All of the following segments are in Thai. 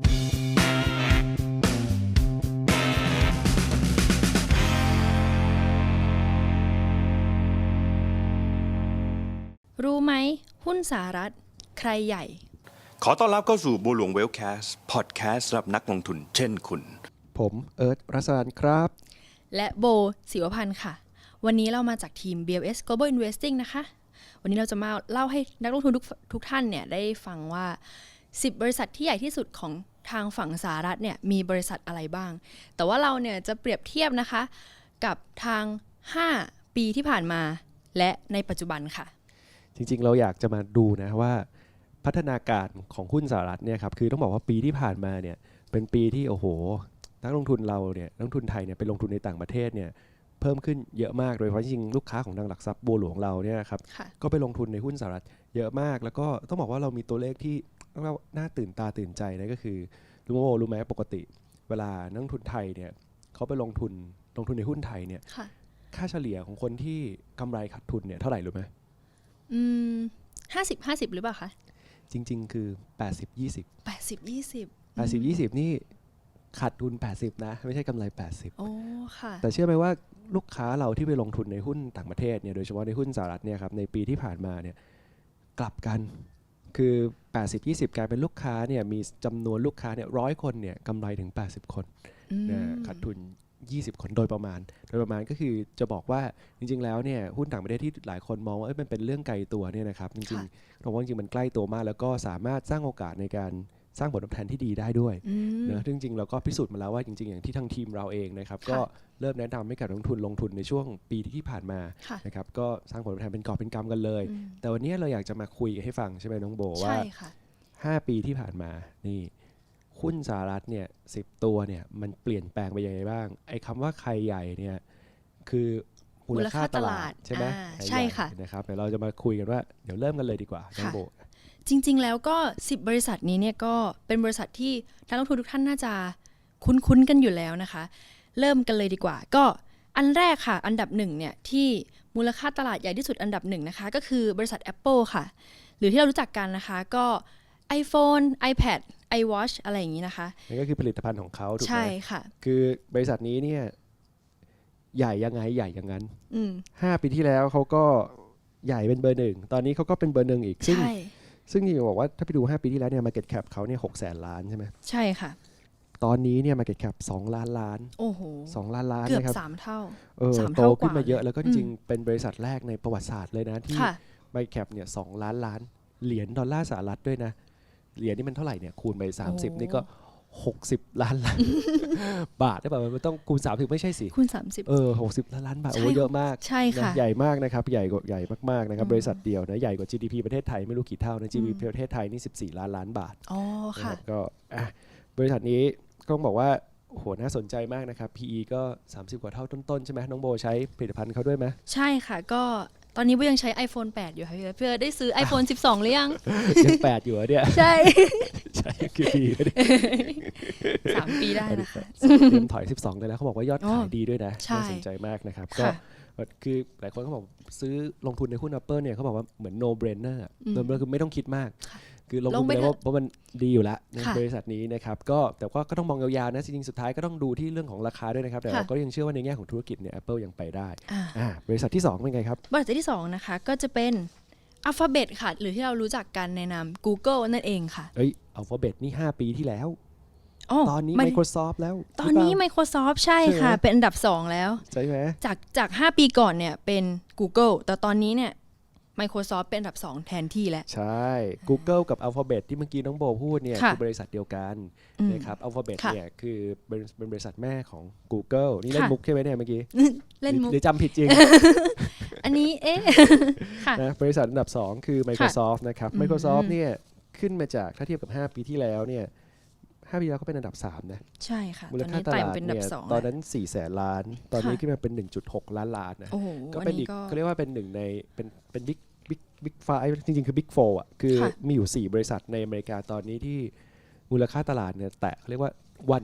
รู้ไหม หุ้นสหรัฐ ใครใหญ่ ขอต้อนรับเข้าสู่บัวหลวงเวลแคสพอดแคสต์สำหรับนักลงทุนเช่นคุณ ผมเอิร์ธรัศรันครับ และโบศิวพันธ์ค่ะ วันนี้เรามาจากทีม BLS Global Investing นะคะ วันนี้เราจะมาเล่าให้นักลงทุนทุกทุกท่านเนี่ยได้ฟังว่า 10 บริษัทที่ใหญ่ที่สุดของทางฝั่งสหรัฐเนี่ยมีบริษัทอะไรบ้าง แต่ว่าเราเนี่ยจะเปรียบเทียบนะคะกับทาง 5 ปีที่ผ่านมา และในปัจจุบันค่ะ จริงๆ เราอยากจะมาดูนะว่า พัฒนาการของหุ้นสหรัฐเนี่ยครับคือต้องบอกว่าปีที่ผ่านมาเนี่ยเป็นปีที่โอ้โห นักลงทุนเราเนี่ยนักลงทุนไทยเนี่ยไปลงทุนในต่างประเทศเนี่ยเพิ่มขึ้นเยอะมากโดยเฉพาะจริงๆลูกค้าของทางหลักทรัพย์บัวหลวงเราเนี่ยครับค่ะก็ไปลงทุนในหุ้นสหรัฐเยอะมาก แล้วก็ต้องบอกว่าเรามีตัวเลขที่ ต้องเรียกว่าน่าตื่นตาตื่นใจนะก็คือรู้ไหมว่ารู้ไหมปกติ เวลานักลงทุนไทยเนี่ยเขาไปลงทุนลงทุนในหุ้นไทยเนี่ยค่ะค่าเฉลี่ยของคนที่กำไรขาดทุนเนี่ยเท่าไหร่รู้ไหมอืมห้าสิบห้าสิบหรือเปล่าคะจริง ๆ คือ80 20แปดสิบยี่สิบ80 20นี่ขาดทุน 80 นะ ไม่ใช่กำไร 80โอ้ค่ะ แต่เชื่อไหมว่าลูกค้าเราที่ไปลงทุนในหุ้นต่างประเทศเนี่ยโดยเฉพาะในหุ้นสหรัฐเนี่ยครับในปีที่ผ่านมาเนี่ยกลับกัน คือ 80 20 กลายเป็นลูกค้าเนี่ยมีจำนวนลูกค้าเนี่ยร้อยคนเนี่ยกำไรถึง 80 คนอืมนะขาดทุน 20 คนโดยประมาณ โดยประมาณก็คือจะบอกว่าจริง ๆ แล้วเนี่ยหุ้นต่างประเทศที่หลายคนมองว่าเอ้ยมันเป็นเรื่องไกลตัวเนี่ยนะครับจริงค่ะๆเราว่าจริงๆมันใกล้ตัวมาก แล้วก็สามารถสร้างโอกาสในการ สร้างผลตอบแทนที่ดีได้ด้วยอืมนะซึ่งจริงๆเราก็พิสูจน์มาแล้วว่าจริง ๆ อย่างที่ทางทีมเราเองนะครับค่ะก็เริ่มแนะนำให้กับนักลงทุนลงทุนในช่วงปีที่ผ่านมาค่ะนะครับก็สร้างผลตอบแทนเป็นกอบเป็นกำกันเลยอืมแต่วันนี้เราอยากจะมาคุยกันให้ฟังใช่ไหมน้องโบว่าใช่ค่ะ5ปีที่ผ่านมานี่หุ้นสหรัฐเนี่ยสิตัวเนี่ยมันเปลี่ยนแปลงไปยังไงบ้าง ไอ้คำว่าใครใหญ่เนี่ยคือมูลค่าตลาดใช่ไหมอ่าใครใช่หญ่ค่ะนะครับเดี๋ยวเราจะมาคุยกันว่าเดี๋ยวเริ่มกันเลยดีกว่าน้องค่ะโบ จริง ๆ แล้วก็ 10 บริษัทนี้เนี่ยก็เป็นบริษัทที่นักลงทุนทุกท่านน่าจะคุ้นๆกันอยู่แล้วนะคะ เริ่มกันเลยดีกว่า ก็อันแรกค่ะ อันดับหนึ่งเนี่ยที่มูลค่าตลาดใหญ่ที่สุดอันดับหนึ่งนะคะ ก็คือบริษัท Apple ค่ะ หรือที่เรารู้จักกันนะคะ ก็ iPhone iPad iWatch อะไรอย่างนี้นะคะนั่นก็คือผลิตภัณฑ์ของเขาถูกไหใช่มค่ะ คือบริษัทนี้เนี่ยใหญ่ยังไงใหญ่อย่างนั้นอืมห้าปีที่แล้วเขาก็ใหญ่เป็นเบอร์หนึ่ง ตอนนี้เขาก็เป็นเบอร์หนึ่งอีก ซึ่งใช่ ซึ่งจริงๆบอกว่าถ้าไปดู 5 ปีที่แล้วเนี่ย market cap เขาเนี่ยหกแสนล้านใช่ไหมใช่ค่ะ ตอนนี้เนี่ย market cap 2 ล้านล้าน โอ้โห2ล้านล้านเกือบนะครับสามเท่าเออสามโตเท่ากว่าขึ้นมาเยอะแล้วก็จอืมริงๆเป็นบริษัทแรกในประวัติศาสตร์เลยนะที่ ค่ะ market cap เนี่ยสล้านล้าน เหรียญดอลลาร์สหรัฐด้วยนะ เหรียญนี่มันเท่าไหร่เนี่ยคูณไป โอ้30 นี่ก็ 60 ล้านล้านบาทได้ป่ะมันต้องคูณ30 ไม่ใช่สิ คูณ 30 เออ60 ล้านล้านบาทใช่โอ้เยอะมาก ใช่ค่ะนะใหญ่มากนะครับ ใหญ่กว่าใหญ่มาก ๆ นะครับอืมบริษัทเดียวนะ ใหญ่กว่า GDP ประเทศไทยไม่รู้กี่เท่านะ GDP อืมประเทศไทยนี่ 14 ล้านล้านบาท อ๋อนะค่ะครับก็อะบริษัทนี้ก็ต้องบอกว่าโอ้โหน่าสนใจมากนะครับ PE ก็ 30 กว่าเท่าต้น ๆ ใช่ไหมน้องโบใช้ผลิตภัณฑ์เขาด้วยไหมใช่ค่ะก็ตอนนี้โบยังใช้ iPhone 8 อยู่ค่ะพี่เพื่อได้ซื้อ iPhone 12 หรือยังยัง8อยู่เหรอเนี่ย ใช่ ใช่กี่ปีแล้วเนี่ยสามปีได้นะคะเตรียมถอย 12ได้แล้วเขาบอกว่ายอดอ๋อขายดีด้วยนะใช่น่าสนใจมากนะครับก็ค่ะคือหลายคนเขาบอกซื้อลงทุนในหุ้น Apple เนี่ยเขาบอกว่าเหมือน no brainer อะอืม no brainer คือไม่ต้องคิดมากค่ะคือลงลทุงนไปไปแล้วเถอะเพราะมันดีอยู่แล้วในค่ะบริษัทนี้นะครับก็แต่ว่าก็ต้องมองยาวๆนะจริงๆสุดท้ายก็ต้องดูที่เรื่องของราคาด้วยนะครับ แต่ค่ะเราก็ยังเชื่อว่าในแง่ของธุรกิจเนี่ย Apple ยังไปได้อ่าอ่าบริษัทที่ 2 เป็นไงครับ บริษัทที่2นะคะก็จะเป็น Alphabet ค่ะ หรือที่เรารู้จักกันในนาม Google นั่นเองค่ะ เอ้ย Alphabet นี่ 5 ปีที่แล้วอ๋อตอนนี้ไม่ Microsoft แล้วตอนนี้ หรืเปล่า Microsoft ใช่ใช่ไหม ค่ะ เป็นอันดับ 2 แล้ว ใช่ไหมจากจาก 5 ปีก่อนเนี่ยเป็น Google แต่ตอนนี้เนี่ย Microsoft เป็นอันดับ 2 แทนที่แล้ว ใช่ Google กับ Alphabet ที่เมื่อกี้น้องโบพูดเนี่ยค่ะคือบริษัทเดียวกันอืมนะครับ Alphabet ค่ะเนี่ยคือเป็นเป็นบริษัทแม่ของ Google นี่เล่นค่ะ มุกใช่ไหมเนี่ยเมื่อกี้เล่นมุกหรือจำผิดจริง อันนี้เอ๊ะค่ะนะบริษัทอันดับ 2 คือ Microsoft นะครับอืม Microsoft เนี่ยขึ้นมาจากถ้าเทียบกับ 5 ปีที่แล้วเนี่ย5ปีแล้วเขาเป็นอันดับ 3 นะ ใช่ค่ะ มูตลอนค่านี้ตไต่ลามาดเป็นอันดัเนี่บยสองตอนแล้วนั้น 4 แสนล้าน ตอนนี้ค่ะขึ้นมาเป็น 1.6 ล้านล้านนะโอ้โหก็อัเป็นนอีนี้กก็เขาเรียกว่าเป็นหนึ่งในเป็นเป็นบิ๊กบิ๊กบิ๊กไฟจริง ๆ คือบิ๊กโฟอะ คือค่ะมีอยู่ 4 บริษัทในอเมริกาตอนนี้ที่มูลค่าตลาดเนี่ยแตะเขาเรียกว่า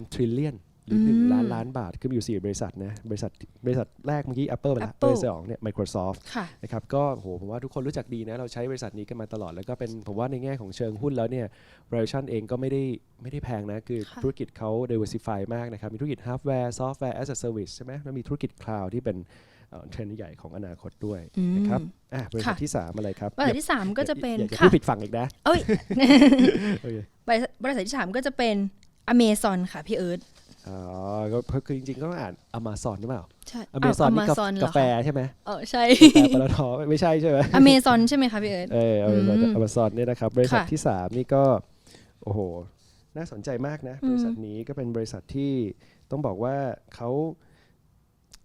1 trillion หรือหนึ่งอืมล้านล้านบาท คือมีอยู่สี่บริษัทนะ บริษัทบริษัทแรกเมื่อกี้ Apple ไปแล้ว Apple บริษัทสองเนี่ย Microsoft ค่ะนะครับก็โหผมว่าทุกคนรู้จักดีนะ เราใช้บริษัทนี้กันมาตลอด แล้วก็เป็นผมว่าในแง่ของเชิงหุ้นแล้วเนี่ย valuation เองก็ไม่ได้ไม่ได้แพงนะ คือค่ะธุรกิจเขา diversify มากนะครับ มีธุรกิจ hardware software as a service ใช่ไหมแล้วมีธุรกิจ cloud ที่เป็นเอ่อเทรนด์ใหญ่ของอนาคตด้วยอืมนะครับอะบริษัทค่ะที่ 3 อะไรครับ บริษัทที่สามก็จะเป็นอย่าอย่าค่ะพูดผิดฝั่งอีกนะเอ้ยโอเคบริษัทบริษัทที่สามก็จะเป็นอเมซอนค่ะพี่เอิร์ธ อ๋อก็ก็คือจริงๆก็ต้องอ่าน Amazon หรือเปล่าใช่ Amazon นี่กา Amazon เหรกาอแฟคะใช่ไหมเออใช่ กาแฟปตทไม่ใช่ใช่ไหม อเมซอนใช่ไหมคะพี่เอิร์ธ เออ Amazon อืม Amazon เนี่ยนะครับ บริษัทค่ะที่ 3 นี่ก็ โอ้โห น่าสนใจมากนะ อืม บริษัทนี้ก็เป็นบริษัทที่ต้องบอกว่าเขา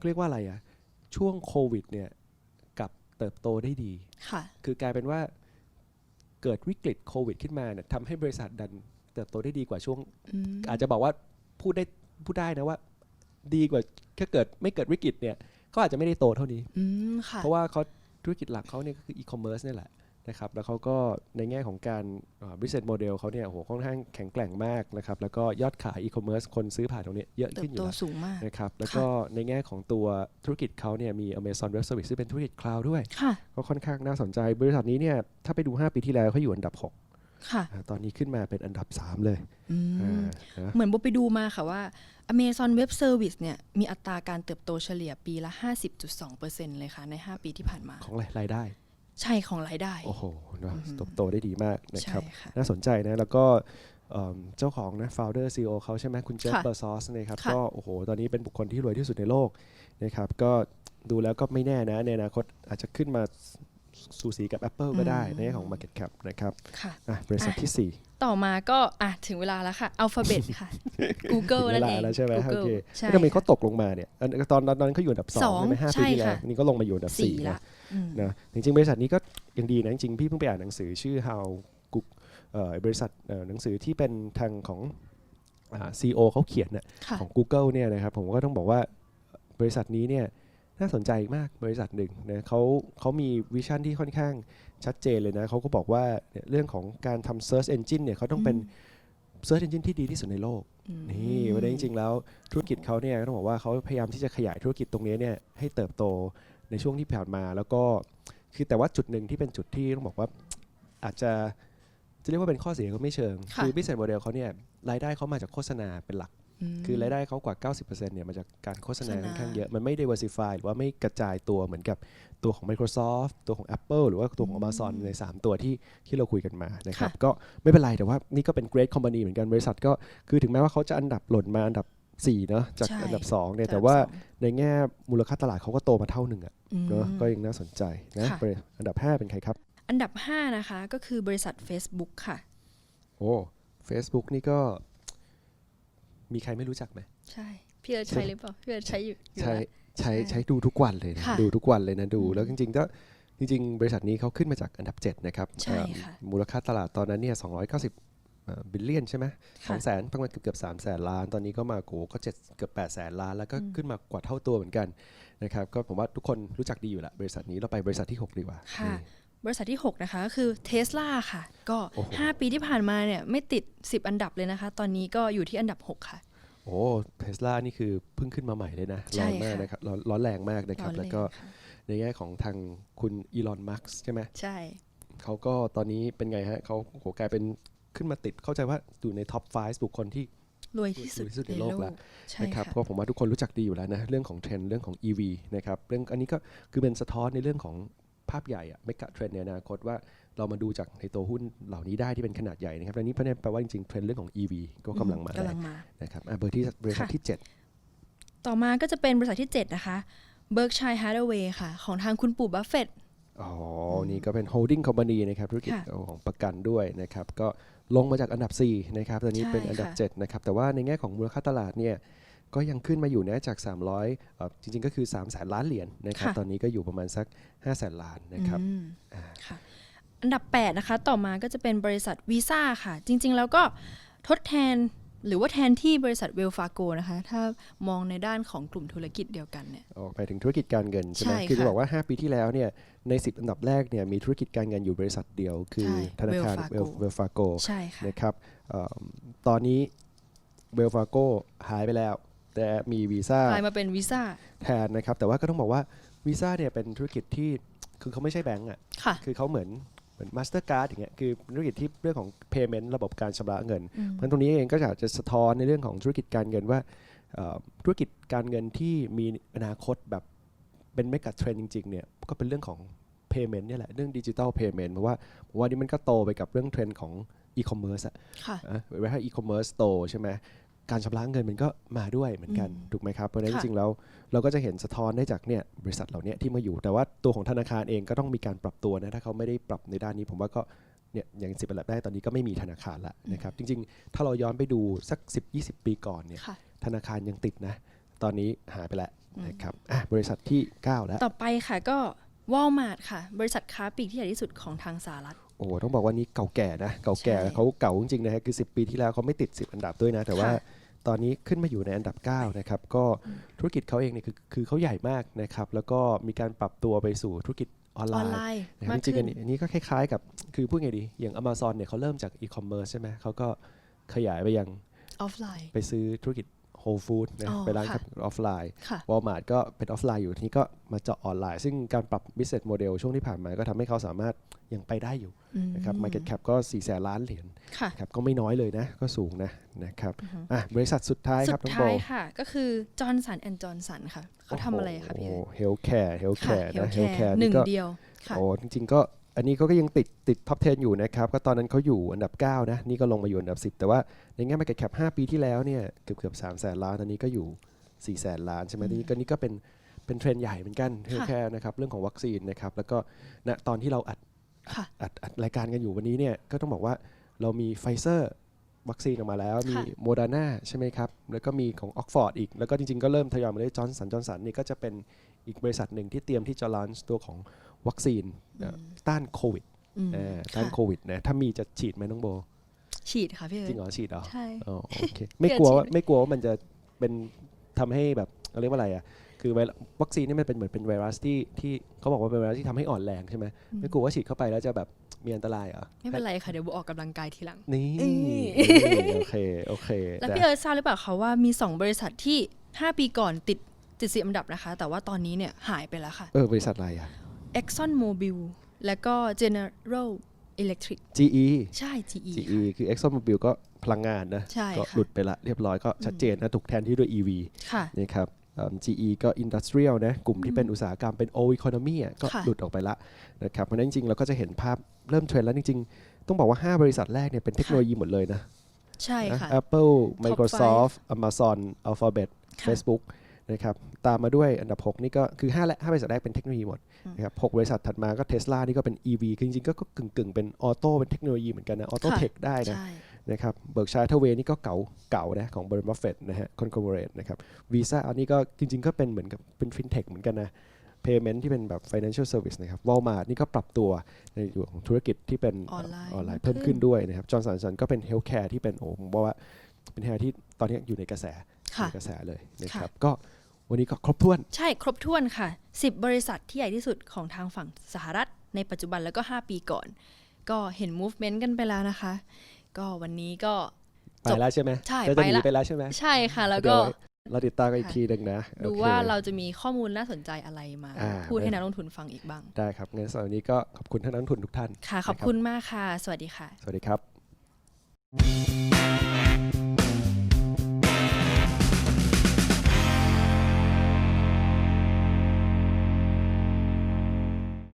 เรียกว่าอะไรอะช่วงโควิดเนี่ยกลับเติบโตได้ดี ค่ะ คือกลายเป็นว่าเกิดวิกฤตโควิดขึ้นมาเนี่ยทำให้บริษัทดันเติบโตได้ดีกว่าช่วง อืมอาจจะบอกว่าพูดได้ พูดได้นะว่า ดีกว่าถ้าเกิดไม่เกิดวิกฤตเนี่ยก็อาจจะไม่ได้โตเท่านี้อืมค่ะเพราะว่าเขาธุรกิจหลักเขาเนี่ยก็คืออีคอมเมิร์ซนี่แหละนะครับแล้วเขาก็ในแง่ของการบิสเนสโมเดลเขาเนี่ยโอ้โหค่อนข้างแข็งแกร่งมากนะครับแล้วก็ยอดขายอีคอมเมิร์ซคนซื้อผ่านตรงเนี้ยเยอะเติขึ้บนอโตยู่แล้วสูงมากนะครับแล้วก็ในแง่ของตัวธุรกิจเขาเนี่ยมี Amazon Web Service ซึ่งเป็นธุรกิจคลาวด์ด้วยค่ะก็ค่อนข้างน่าสนใจบริษัทนี้เนี่ยถ้าไปดู 5 ปีที่แล้วเขาอยู่อันดับ 6 ค่ะ อ่าตอนนี้ขึ้นมาเป็นอันดับ 3 เลยอืม อ่านะเหมือนโบไปดูมาค่ะว่า Amazon Web Service เนี่ยมีอัตราการเติบโตเฉลี่ยปีละ 50.2%เลยค่ะใน 5 ปีที่ผ่านมา ของรายได้ ใช่ของรายได้ โอ้โหเนอะอือหือเติบโตได้ดีมากนะคใช่รับ ค่ะ น่าสนใจนะ แล้วก็เอิ่มเจ้าของนะ founder CEO เขาใช่ไหมคุณเจฟค่ะเบอร์ซอสนะครับ ค่ะ ก็โอ้โห ตอนนี้เป็นบุคคลที่รวยที่สุดในโลกนะครับ ก็ดูแล้วก็ไม่แน่นะ ในอนาคตอาจจะขึ้นมา สูสีกับ Apple ก็ได้ในแง่ของ Market Cap นะครับค่ะอะบริษัทที่ 4 ต่อมาก็อะถึงเวลาแล้วค่ะ Alphabet ค่ะ Google เวนั่นลาเองแล้วใช่ไหม Google โอเคใช่แล้วทำไมเขาค่ะตกลงมาเนี่ยอันตอนตอนนั้นเขาอยู่อันดับสอง2ใช่ไหมห้าใช่ปีที่แล้วค่ะนี่ก็ลงมาอยู่อันดับสี่4ละนะอืมนะจริงๆ บริษัทนี้ก็ยังดีนะจริงๆ พี่เพิ่งไปอ่านหนังสือชื่อ How Cook เอ่อบริษัทเอ่อหนังสือที่เป็นทางของอ่า CEO เขาเขียนน่ะค่ะของ Google เนี่ยนะครับผมก็ต้องบอกว่าบริษัทนี้เนี่ย น่าสนใจมากบริษัทหนึ่งนะเขาเขามีวิชั่นที่ค่อนข้างชัดเจนเลยนะเขาก็บอกว่าเนี่ยเรื่องของการทำ Search Engine เนี่ยเขาต้องเป็น Search Engine ที่ดีที่สุดในโลกอืมนี่วันนี้จริง ๆ แล้วธุรกิจเขาเนี่ยต้องบอกว่าเขาพยายามที่จะขยายธุรกิจตรงนี้เนี่ยให้เติบโตในช่วงที่ผ่านมาแล้วก็คือแต่ว่าจุดหนึ่งที่เป็นจุดที่ต้องบอกว่าอาจจะจะเรียกว่าเป็นข้อเสียก็ไม่เชิงค่ะคือ business model เขาเนี่ยรายได้เขามาจากโฆษณาเป็นหลักม คือรายได้เขากว่า 90%เนี่ยมาจากการโฆษณาโฆษณาค่อนข้างเยอะ มันไม่ diversify หรือว่าไม่กระจายตัวเหมือนกับตัวของ Microsoft ตัวของ Apple หรือว่าตัวของ Amazon ใน 3 ตัวที่ที่เราคุยกันมานะครับก็ไม่เป็นไรแต่ว่านี่ก็เป็น great company เหมือนกันบริษัทก็คือถึงแม้ว่าเขาจะอันดับหล่นมาอันดับ4เนอะจากใช่อันดับ2เนี่ยจากแต่ว่าสองในแง่มูลค่าตลาดเขาก็โตมาเท่าหนึ่งอะอืมเนอะก็ยังน่าสนใจนะค่ะอันดับ 5 เป็นใครครับ อันดับ 5 นะคะก็คือบริษัท Facebook ค่ะ โอ้ Facebook นี่ก็ มีใครไม่รู้จักไหมใช่ พี่เอิร์ธใช้หรือเปล่าพี่เอิร์ธใช้อยู่อยู่ใช้แล้ว ใช้ใช่ใช้ดูทุกวันเลยนะค่ะดูทุกวันเลยนะดูอืมแล้วจริงๆก็จริง ๆ บริษัทนี้เขาขึ้นมาจากอันดับ 7 นะครับใช่เอ่อค่ะ มูลค่าตลาดตอนนั้นเนี่ย290บิลเลียนใช่ไหมสค่ะองแสนประมาณเกือบเกือบสามแสนล้าน ตอนนี้ก็มาโกก็เจ็ดเกือบแปดแสนล้าน แล้วก็อืม ขึ้นมากว่าเท่าตัวเหมือนกันนะครับก็ผมว่าทุกคนรู้จักดีอยู่ละบริษัทนี้เราไปบริษัทที่ 6 ดีกว่าค่ะ นี่ บริษัทที่ 6 นะคะก็คือ Tesla ค่ะ ก็โอ้โห5ปีที่ผ่านมาเนี่ยไม่ติด 10 อันดับเลยนะคะ ตอนนี้ก็อยู่ที่อันดับ 6 ค่ะ โอ้เทสลานี่คือเพิ่งขึ้นมาใหม่เลยนะใช่ร้อนมากค่ะนะครับร้อนร้อนแรงมากนะครับร้อนแล้วแรงก็ค่ะในแง่ของทางคุณอีลอนมัสใช่ไหมใช่เขาก็ตอนนี้เป็นไงฮะเขาโอ้โหกลายเป็นขึ้นมาติดเข้าใจว่าอยู่ในท็อป 5 บุคคลที่รวยที่สุดรวยที่สุดในในโลโลกกละใช่นะครับค่ะเพราะผมว่าทุกคนรู้จักดีอยู่แล้วนะ เรื่องของเทรนด์เรื่องของ EV นะครับเรื่องอันนี้ก็คือเป็นสะท้อนในเรื่องของ ภาพใหญ่อะไม่กะเทรนด์ในอนาคตว่าเรามาดูจากในตัวหุ้นเหล่านี้ได้ที่เป็นขนาดใหญ่นะครับและนี้แปลว่าจริงๆเทรนด์เรื่องของ EV ก็กำลังมากำลังมานะครับอะเบอร์ที่บริษัทค่ะที่ 7 ต่อมาก็จะเป็นบริษัทที่ 7 นะคะ Berkshire Hathaway ค่ะ ของทางคุณปู่บัฟเฟตต์อ๋อ นี่ก็เป็น holding company นะครับธุรกิจค่ะของประกันด้วยนะครับ ก็ลงมาจากอันดับ 4 นะครับ ตอนนี้ใช่เป็นอันดับค่ะ7นะครับ แต่ว่าในแง่ของมูลค่าตลาดเนี่ย ก็ยังขึ้นมาอยู่นะจาก 300เอ่อจริงๆ ก็คือ3แสนล้านเหรียญนะครับ ตอนนี้ก็อยู่ประมาณสัก5แสนล้านนะครับอืมอ่าค่ะอันดับ 8 นะคะ ต่อมาก็จะเป็นบริษัทวีซ่าค่ะ จริง ๆ แล้วก็ทดแทนหรือว่าแทนที่บริษัทเวลฟาโกนะคะ ถ้ามองในด้านของกลุ่มธุรกิจเดียวกันเนี่ยออกไปถึงธุรกิจการเงินใช่ไหมใช่คือจะค่ะบอกว่า 5 ปีที่แล้วเนี่ยใน 10 อันดับแรกเนี่ยมีธุรกิจการเงินอยู่บริษัทเดียว คือใช่ธนาคาร Wells Fargo เวลฟาโกใช่ค่ะนะครับเอ่อตอนนี้เวลฟาโกหายไปแล้ว แต่มีวีซ่ากลายมาเป็นวีซ่าแทนนะครับ แต่ว่าก็ต้องบอกว่าวีซ่าเนี่ยเป็นธุรกิจที่คือเขาไม่ใช่แบงก์อะค่ะ คือเขาเหมือนเหมือนมาสเตอร์การ์ดอย่างเงี้ยคือธุรกิจที่เรื่องของ payment ระบบการชำระเงิน อืม เพราะฉะนั้นตรงนี้เองก็อยากจะสะท้อนในเรื่องของธุรกิจการเงินว่าเอ่อธุรกิจการเงินที่มีอนาคตแบบเป็นเมกะเทรนจริงๆเนี่ยก็เป็นเรื่องของ payment เนี่ยแหละเรื่องดิจิ t a ล payment เพราะว่าผมว่านี่มันก็โตไปกับเรื่องเทรนด์ของ e-commerce อะ ค่ะอะเวลา e-commerce โตใช่ไหม การชำระเงินมันก็มาด้วยเหมือนกันอืมถูกไหมครับเพราะฉะนั้นจค่ะริงๆแล้วเราก็จะเห็นสะท้อนได้จากเนี่ยบริษัทเหล่านี้ที่มาอยู่ แต่ว่าตัวของธนาคารเองก็ต้องมีการปรับตัวนะถ้าเขาไม่ได้ปรับในด้านนี้ ผมว่าก็เนี่ยอย่างสิบอันดับแรกตอนนี้ก็ไม่มีธนาคารละนะครับจริง ๆ ถ้าเราย้อนไปดูสัก 10-20 ปีก่อนเนี่ยค่ะธนาคารยังติดนะ ตอนนี้หายไปแล้วอืมนะครับอะบริษัทที่ 9 แล้ว ต่อไปค่ะก็วอลมาร์ทค่ะ บริษัทค้าปลีกที่ใหญ่ที่สุดของทางสหรัฐโอ้โหต้องบอกว่านี่เก่าแก่นะ เก่าแก่ใช่เขาเก่าจริงๆนะฮะคือ 10 ปีที่แล้วเขาไม่ติด 10 อันดับด้วยนะ แต่ว่าค่ะ ตอนนี้ขึ้นมาอยู่ในอันดับ 9 นะครับ ก็ธุรกิจเขาเองเนี่ยคือคือเขาใหญ่มากนะครับ แล้วก็มีการปรับตัวไปสู่ธุรกิจออนอไลอนน์ไลน์นะครับมากจริงๆขึ้อันนนี้อันนี้ก็คล้ายๆ กับคือพูดไงดี อย่าง Amazon เนี่ยเขาเริ่มจากอีคอมเมิร์ซใช่ไหมเขาก็ขยายไปยังออฟไลน์ไปซื้อธุรกิจ Whole Food นะอ๋อไปร้านค่ะกับออฟไลน์ค่ะวอลมาร์ทก็เป็นออฟไลน์อยู่ทีนี้ก็มาเจาะออนไลน์ ซึ่งการปรับ business model ช่วงที่ผ่านมาก็ทำให้เขาสามารถยังไปได้อยู่อืมนะครับ market cap ก็4แสนล้านเหรียญค่ะครับก็ไม่น้อยเลยนะ ก็สูงนะนะครับอือฮึอะบริษัทสุดท้ายสุครับดน้องโบท้ายค่ะ ก็คือจอร์นสันแอนด์จอร์นสันค่ะเขาทำอะไรคะพี่เอ๋เฮลท์แคร์เฮลท์แคค่ะร์เฮลนะท์เฮลท์แคแคร์ร์หนึ่นี่งก็เดียวค่ะโอ้จริงๆก็ อันนี้เขาก็ยังติดติดท็อป 10 อยู่นะครับ ก็ตอนนั้นเขาอยู่อันดับ 9 นะ นี่ก็ลงมาอยู่อันดับ 10 แต่ว่าในแง่ market cap 5ปีที่แล้วเนี่ยเกือบเกือบ3แสนล้านอันนี้ก็อยู่4แสนล้านใช่ไหมอืมนี่ก็นี่ก็เป็นเป็นเทรนด์ใหญ่เหมือนกันเฮลท์แคร์นะครับเรื่องของวัคซีนนะครับแล้วก็ณตอนที่เราอัดค่ะอัดอัดรายการกันอยู่วันนี้เนี่ยก็ต้องบอกว่าเรามีไฟเซอร์วัคซีนออกมาแล้วมีค่ะโมเดอร์นาใช่ไหมครับ แล้วก็มีของออกฟอร์ดอีก แล้วก็จริงๆ ก็เริ่มทยอยมาเลยจอร์นสันจอร์นสันนี่ก็จะเป็นอีกบริษัทหนึ่งที่เตรียมที่จะลันตัวของ วัคซีนเอ่อต้านโควิดอืมเอ่อต้านค่ะโควิดนะถ้ามีจะฉีดไหมน้องโบ ฉีดค่ะพี่เอ๋จริงเหรอฉีดเหรอใช่อ๋อโอเคไม่กลัวว่าฉีดไม่กลัวว่ามันจะเป็นทำให้แบบเขาเรียกว่าอะไรอะคือไวรัสวัคซีนนี่มันเป็นเหมือนเป็นไวรัสที่ที่เขาบอกว่าเป็นไวรัสที่ทำให้อ่อนแรงใช่ไหมไม่กลัวว่าฉีดเข้าไปแล้วจะแบบมีอันตรายเหรอไม่เป็นไรค่ะ เดี๋ยวโบออกกำลังกายทีหลัง นี่เอ้ยนี่โอเค โอเค แล้วแต่พี่เอิร์ธทราบหรือเปล่าคะว่ามี 2 บริษัทที่ 5 ปีก่อนติดติดสิบอันดับนะคะ แต่ว่าตอนนี้เนี่ยหายไปแล้วค่ะ เออบริษัทอะไรอะ Exxon Mobil แล้วก็ General Electric GE ใช่ GE GE คือ ExxonMobil ก็พลังงานนะ ใช่ก็ค่ะหลุดไปละเรียบร้อยก็ชัดเจนนะถูกแทนที่ด้วย EV ค่ะนะครับเอิ่ม GE ก็ Industrial นะกลุ่มที่เป็นอุตสาหกรรมเป็น O Economy อะก็ค่ะหลุดออกไปละนะครับเพราะฉะนั้นจริงๆ เราก็จะเห็นภาพเริ่มเทรนด์แล้วจริงๆ ต้องบอกว่า 5 บริษัทแรกเนี่ยเป็นเทคโนโลยีหมดเลยนะ ใช่นะค่ะ Apple five Microsoft Amazon Alphabet ค่ะ Facebook นะครับตามมาด้วยอันดับ 6 นี่ก็คือ5และ5บริษัทแรกเป็นเทคโนโลยีหมดนะครับ6บริษัทถัดมาก็ Tesla นี่ก็เป็น EV คือจริงๆก็ก็กึ่งๆ เป็นออโต้เป็นเทคโนโลยีเหมือนกันนะออโต้ค่ะเทคได้นะใช่นะครับเบิร์กชัยทเวนี่ก็เก่าเก่านะของเบอร์มัฟเฟตนะฮะคอนโกเรตนะครับวีซ่าอันนี้ก็จริงๆ ก็เป็นเหมือนกับเป็นฟินเทคเหมือนกันนะ payment ที่เป็นแบบ financial service นะครับวอลมาร์นี่ก็ปรับตัวในส่วนของธุรกิจที่เป็นออนไลน์ออนไลน์มากเพิ่มขึ้ขึ้นนด้วยนะครับจอร์นสันสันก็เป็นเฮลท์แคร์ที่เป็นโอ้ผมบอกว่าเป็นแฮร์ที่ตอนนี้อยู่ในกระแสอค่ะยู่ในกระแสเลยนะคค่ะรับก็ วันนี้ก็ครบถ้วน ใช่ครบถ้วนค่ะ 10 บริษัทที่ใหญ่ที่สุดของทางฝั่งสหรัฐ ในปัจจุบันแล้วก็ 5 ปีก่อน ก็เห็น movement กันไปแล้วนะคะ ก็วันนี้ก็ไปจบแล้วใช่ไหมใช่จะจะหนีไปละไปแล้วใช่ไหมใช่ค่ะ แล้วเดี๋ก็ยวเราติดตามกันอีกค่ะทีหนึ่งนะ ดูโอเคว่าเราจะมีข้อมูลน่าสนใจอะไรมาอ่าพูดให้นักลงทุนฟังอีกบ้าง ได้ครับงั้นสำหรับวันนี้ก็ขอบคุณท่านนักลงทุนทุกท่าน ค่ะ ขอบนะครับคุณมากค่ะ สวัสดีค่ะ สวัสดีครับ